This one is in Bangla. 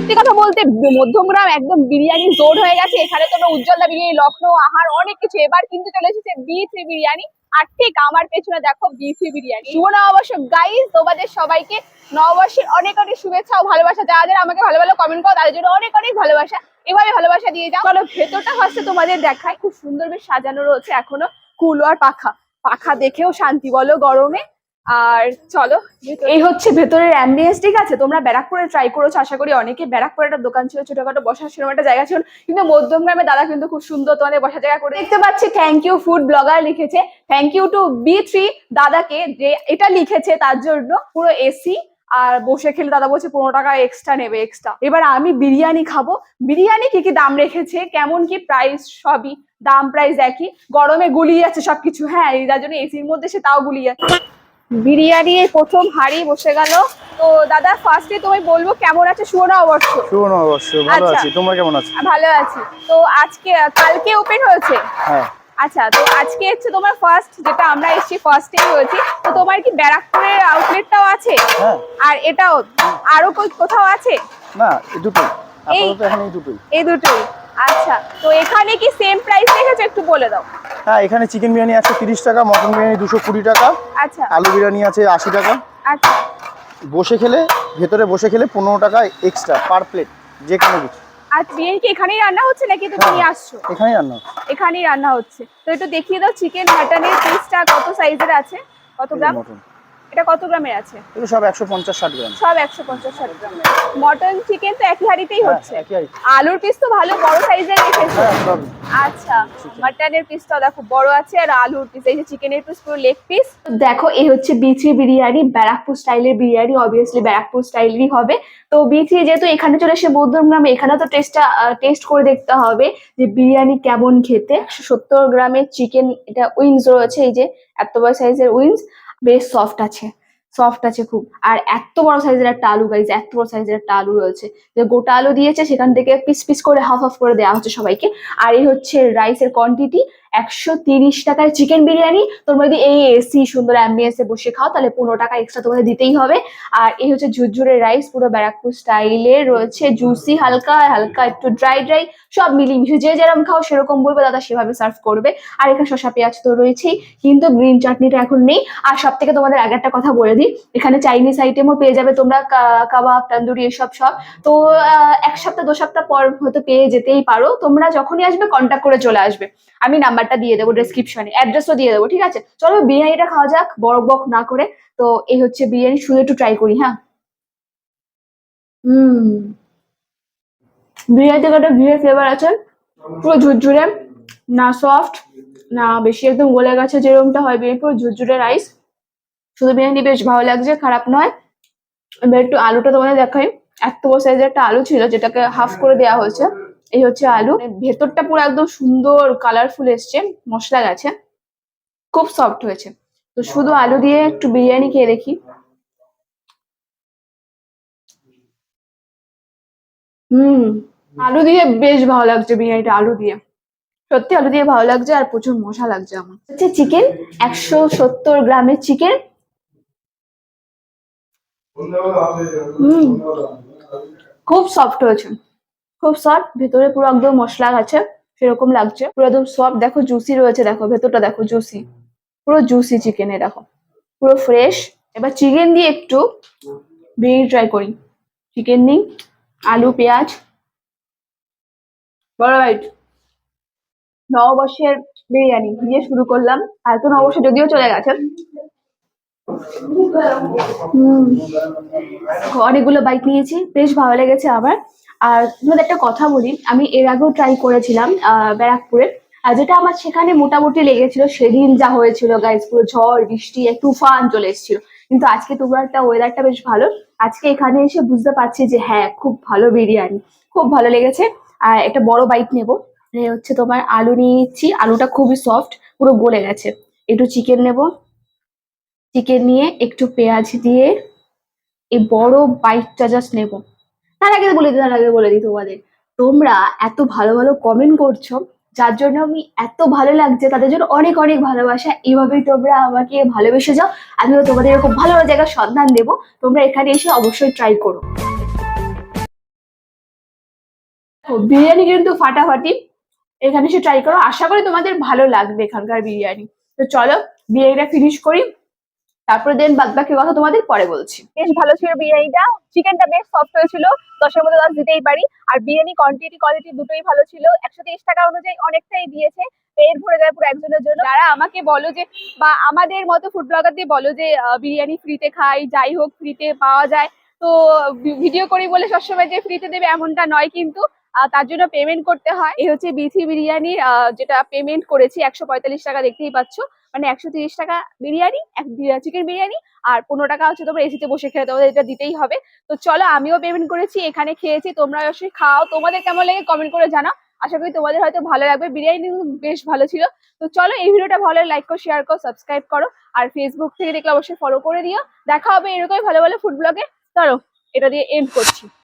সত্যি কথা বলতে মধ্যমগ্রাম একদম বিরিয়ানি জোর হয়ে গেছে। এখানে তোমরা উজ্জ্বলদা বিরিয়ানি লখনৌ আহার, অনেক কিছু। এবার কিন্তু চলে এসেছে বি থ্রি বিরিয়ানি। আর ঠিক আমার পেছনে দেখো বি থ্রি বিরিয়ানি। শুভ নববর্ষ। গাইজ তোমাদের সবাইকে নববর্ষের অনেক অনেক শুভেচ্ছা ও ভালোবাসা। যারা যারা আমাকে ভালো ভালো কমেন্ট করো, তাদের জন্য অনেক অনেক ভালোবাসা। এভাবে ভালোবাসা দিয়ে যাও। চলো, ভেতরটা ফার্স্টে তোমাদের দেখায় খুব সুন্দর বেশ সাজানো রয়েছে এখনও। কুলো আর পাখা। পাখা দেখেও শান্তি বলো গরমে। আর চলো, এই হচ্ছে ভেতরের অ্যাম্বিয়েন্স ঠিক আছে? তোমরা ব্যারাকপুরে ট্রাই করেছ, আশা করি অনেকে ব্যারাকপুরে একটা দোকান ছিল, ছোটখাটো বসার সেরকম একটা জায়গা ছিল, কিন্তু মধ্যমগ্রামে দাদা কিন্তু খুব সুন্দর তোমাদের বসার জায়গা করে দেখতে পাচ্ছি। থ্যাংক ইউ ফুড ব্লগার লিখেছে। Thank you to B three দাদাকে যে এটা লিখেছে তার জন্য, পুরো এসি আর বসে খেলে দাদা বলছে পনেরো টাকা এক্সট্রা নেবে এক্সট্রা এবার আমি বিরিয়ানি খাব। বিরিয়ানি কি কি দাম রেখেছে? কেমন কি প্রাইস সবই। দাম প্রাইস একই। গরমে গুলিয়ে যাচ্ছে সবকিছু। হ্যাঁ যার জন্য এসির মধ্যে সে তাও গুলিয়ে যাচ্ছে। বিরিয়ানি এই প্রথম হাড়ি বসে গেল। তো দাদা ফার্স্টে তোমায় বলব কেমন আছে? সুবর্ণ অবশ্য শুভ নববর্ষ ভালো আচ্ছা। আছি। তোমরা কেমন আছো? ভালো আছি। তো আজকে কালকে ওপেন হয়েছে? হ্যাঁ। আচ্ছা তো আজকে হচ্ছে তোমার ফার্স্ট যেটা আমরা এসেছি ফার্স্টেই হয়েছি। তো তোমার কি ব্যারাকপুরের আউটলেটটাও আছে? হ্যাঁ। আর এটাও আরও কোথাও আছে? না দুটোই। এই দুটোই। এই দুটোই। আচ্ছা তো এখানে কি সেম প্রাইস রেখেছো একটু বলে দাও। হ্যাঁ এখানে চিকেন বিরিয়ানি একশো তিরিশ টাকা মটন বিরিয়ানি দুশো কুড়ি টাকা আচ্ছা। আলু বিরিয়ানি আছে আশি টাকা। আচ্ছা। বসে খেলে ভেতরে বসে খেলে পনেরো টাকা এক্সট্রা পার প্লেট যে কোনো কিছু। আর বিরিয়ানি কি এখানেই রান্না হচ্ছে নাকি তুমি হ্যাঁ। নিয়ে আসছো? এখানেই রান্না। এখানেই রান্না হচ্ছে। তো একটু দেখিয়ে দাও চিকেন মাটনের পিসটা কত সাইজের আছে? কত গ্রাম? মটন এটা কত গ্রামের আছে? এগুলো সব একশো পঞ্চাশ ষাট গ্রাম। সব একশো পঞ্চাশ ষাট গ্রাম। মটন চিকেন তো একই হাড়িতেই হ্যাঁ, হচ্ছে। আলুর পিস তো ভালো বড় সাইজের রেখেছো হ্যাঁ আচ্ছা মাটনের পিসটা দেখো বড় আছে আর আলুর পিস এই যে চিকেনের পিস পুরো লেগ পিস দেখো এই হচ্ছে বিচি বিরিয়ানি ব্যারাকপুর স্টাইলের বিরিয়ানি অবভিয়াসলি ব্যারাকপুর স্টাইলেরই হবে। তো বিচি যেহেতু এখানে চলে এসে বৌদ্ধম গ্রামে এখানে তো টেস্টটা টেস্ট করে দেখতে হবে যে বিরিয়ানি কেমন খেতে। একশো সত্তর গ্রামের চিকেন এটা উইংস রয়েছে এই যে এত বড় সাইজের উইংস বেশ সফট আছে সফট আছে খুব। আর এত বড় সাইজের একটা আলু গাইজ এত বড় সাইজের একটা আলু রয়েছে। যে গোটা আলু দিয়েছে, সেখান থেকে পিস পিস করে হাফ হাফ করে দেওয়া হচ্ছে সবাইকে। আর এই হচ্ছে রাইসের কোয়ান্টিটি একশো তিরিশ টাকার চিকেন বিরিয়ানি। তোমরা যদি এই এসি সুন্দর অ্যাম্বিয়েন্সে বসে খাও, তাহলে পনেরো টাকা এক্সট্রা তোমাদের দিতেই হবে। আর এই হচ্ছে ঝুরঝুরে রাইস পুরো ব্যারাকপুর স্টাইলে রয়েছে জুসি হালকা হালকা একটু ড্রাই ড্রাই সব মিলিয়ে যে যেরকম খাও সেরকম বলবে, দাদা সেভাবে সার্ভ করবে। আর এখানে শসা, পেঁয়াজ তো রয়েছেই, কিন্তু গ্রিন চাটনিটা এখন নেই। আর সব থেকে তোমাদের আগে একটা কথা বলে দিই, এখানে চাইনিজ আইটেমও পেয়ে যাবে তোমরা কাবাব, তান্দুরি, এসব সব। তো এক সপ্তাহ, দু সপ্তাহ পর হয়তো পেয়ে যেতেই পারো। তোমরা যখনই আসবে কন্ট্যাক্ট করে চলে আসবে। আমি নাম্বারটা দিয়ে দেবো ডেসক্রিপশনে অ্যাড্রেসও দিয়ে দেবো, ঠিক আছে? চলো বিরিয়ানিটা খাওয়া যাক, বড় বক না করে। তো এই হচ্ছে বিরিয়ানি, শুধু একটু ট্রাই করি হ্যাঁ? হুম। বিরিয়ানি থেকে একটা ঘিয়ের ফ্লেভার আছে, পুরো ঝুরঝুরে, না সফট না বেশি একদম গলে গেছে যেরকমটা হয় বিরিয়ানি, পুরো ঝুরঝুরে রাইস শুধু বিরিয়ানি বেশ ভালো লাগছে, খারাপ নয়। এবার একটু আলুটা তোমাদের দেখাই। এত সাইজের একটা আলু ছিল, যেটাকে হাফ করে দেওয়া হয়েছে। এই হচ্ছে আলু। মানে ভেতরটা পুরো একদম সুন্দর কালারফুল এসছে। মশলা গেছে। খুব সফট হয়েছে। তো শুধু আলু দিয়ে একটু বিরিয়ানি খেয়ে দেখি। হুম, আলু দিয়ে বেশ ভালো লাগছে বিরিয়ানিটা, আলু দিয়ে। সত্যি আলু দিয়ে ভালো লাগছে আর প্রচুর মশা লাগছে আমার। হচ্ছে চিকেন একশো সত্তর গ্রামের চিকেন হুম, খুব সফট হয়েছে। খুব সফট ভেতরে পুরো একদম মশলা আছে, সেরকম লাগছে। পুরো একদম সফট দেখো জুসি রয়েছে, দেখো, ভেতরটা দেখো জুসি পুরো জুসি চিকেনে দেখো। পুরো ফ্রেশ এবার চিকেন দিয়ে একটু বিরিয়ানি ট্রাই করি। চিকেন নিই, আলু, পেঁয়াজ। বড় রাইট নববর্ষের বিরিয়ানি দিয়ে শুরু করলাম। আর তো নববর্ষ যদিও চলে গেছে। অনেকগুলো বাইক নিয়েছি। বেশ ভালো লেগেছে আমার। আর তোমাদের একটা কথা বলি, আমি এর আগেও ট্রাই করেছিলাম ব্যারাকপুরে। আর যেটা আমার সেখানে মোটামুটি লেগেছিল, সেদিন যা হয়েছিল গাইজ পুরো ঝড়, বৃষ্টি, এক তুফান চলে এসেছিল। কিন্তু আজকে তোমার একটা ওয়েদারটা বেশ ভালো। আজকে এখানে এসে বুঝতে পারছি যে হ্যাঁ খুব ভালো বিরিয়ানি, খুব ভালো লেগেছে। আর একটা বড় বাইট নেব হচ্ছে তোমার আলু নিয়েছি। আলুটা খুবই সফট পুরো গলে গেছে। একটু চিকেন নেব। চিকেন নিয়ে একটু পেঁয়াজ দিয়ে এই বড় বাইটটা জাস্ট নেব। তার আগে বলে দিই, তার আগে বলে দিই তোমাদের। তোমরা এত ভালো ভালো কমেন্ট করছ, যার জন্য আমি এত ভালো লাগছে, তাদের জন্য অনেক অনেক ভালোবাসা। এইভাবেই তোমরা আমাকে ভালোবেসে যাও। আমিও তোমাদের এরকম ভালো ভালো জায়গার সন্ধান দেবো। তোমরা এখানে এসে অবশ্যই ট্রাই করো। বিরিয়ানি কিন্তু ফাটাফাটি। এখানে এসে ট্রাই করো। আশা করি তোমাদের ভালো লাগবে এখানকার বিরিয়ানি। তো চলো, বিরিয়ানিটা ফিনিশ করি। তারপরে দেন বাদ বাকি কথা তোমাদের পরে বলছি। বেশ ভালো ছিল বিরিয়ানিটা। চিকেনটা বেশ সফট হয়েছিল, দশের মধ্যে দশ দিতেই পারি। আর বিরিয়ানি কোয়ান্টিটি কোয়ালিটি দুটোই ভালো ছিল। একশো তিরিশ টাকা অনুযায়ী অনেকটাই দিয়েছে। পেট ভরে যায় পুরো একজনের জন্য। যারা আমাকে বলো যে, বা আমাদের মতো ফুড ব্লগারদের বলো যে বিরিয়ানি ফ্রিতে খাই, যাই হোক ফ্রিতে পাওয়া যায়। তো ভিডিও করি বলে সবসময় যে ফ্রিতে দেবে এমনটা নয় কিন্তু তার জন্য পেমেন্ট করতে হয়। এই হচ্ছে বিথি বিরিয়ানি যেটা পেমেন্ট করেছি, একশো পঁয়তাল্লিশ টাকা দেখতেই পাচ্ছ। মানে একশো তিরিশ টাকা বিরিয়ানি, এক চিকেন বিরিয়ানি আর পনেরো টাকা হচ্ছে তোমরা এসিতে বসে খেলে, তোমাদের এটা দিতেই হবে। তো চলো আমিও পেমেন্ট করেছি, এখানে খেয়েছি তোমরা অবশ্যই খাও। তোমাদের কেমন লাগে কমেন্ট করে জানাও। আশা করি তোমাদের হয়তো ভালো লাগবে। বিরিয়ানি বেশ ভালো ছিল। তো চলো এই ভিডিওটা ভালো লাইক করো শেয়ার করো সাবস্ক্রাইব করো। আর ফেসবুক থেকে দেখলে অবশ্যই ফলো করে দিও। দেখা হবে এরকমই ভালো ভালো ফুড ব্লগে চলো, এটা দিয়ে এন্ড করছি।